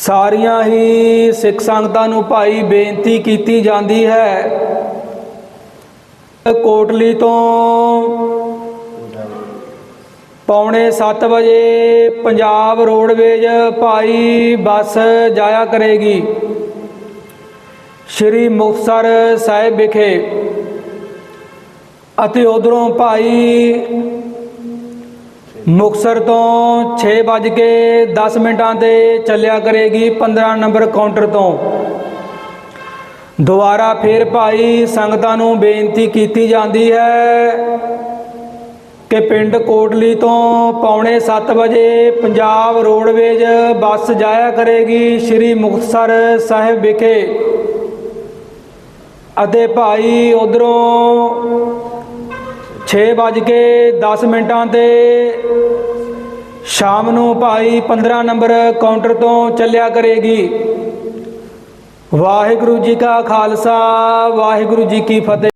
ਸਾਰੀਆਂ ਹੀ ਸਿੱਖ ਸੰਗਤਾਂ ਨੂੰ ਭਾਈ ਬੇਨਤੀ ਕੀਤੀ ਜਾਂਦੀ ਹੈ। ਕੋਟਲੀ ਤੋਂ ਪੌਣੇ 7 ਵਜੇ ਪੰਜਾਬ ਰੋਡਵੇਜ ਭਾਈ ਬੱਸ ਜਾਇਆ ਕਰੇਗੀ। ਸ਼੍ਰੀ ਮੁਕਤਸਰ ਸਾਹਿਬ ਵਿਖੇ ਅਤੇ ਉਧਰੋਂ ਭਾਈ ਮੁਕਤਸਰ ਤੋਂ 6 ਵੱਜ ਕੇ 10 ਮਿੰਟਾਂ ਤੇ ਚੱਲਿਆ ਕਰੇਗੀ 15 ਨੰਬਰ ਕਾਊਂਟਰ ਤੋਂ। ਦੁਬਾਰਾ ਫੇਰ ਭਾਈ ਸੰਗਤਾਂ ਨੂੰ ਬੇਨਤੀ ਕੀਤੀ ਜਾਂਦੀ ਹੈ ਕਿ ਪਿੰਡ ਕੋਟਲੀ ਤੋਂ ਪੌਣੇ 7 ਵਜੇ ਪੰਜਾਬ ਰੋਡਵੇਜ ਬੱਸ ਜਾਇਆ ਕਰੇਗੀ ਸ਼੍ਰੀ ਮੁਕਤਸਰ ਸਾਹਿਬ ਵਿਖੇ ਅਤੇ ਭਾਈ ਉਧਰੋਂ 6 ਵੱਜ ਕੇ 10 ਮਿੰਟਾਂ ਤੇ ਸ਼ਾਮ ਨੂੰ ਭਾਈ 15 ਨੰਬਰ ਕਾਊਂਟਰ ਤੋਂ ਚੱਲਿਆ ਕਰੇਗੀ। ਵਾਹਿਗੁਰੂ ਜੀ ਕਾ ਖਾਲਸਾ, ਵਾਹਿਗੁਰੂ ਜੀ ਕੀ ਫਤਿਹ।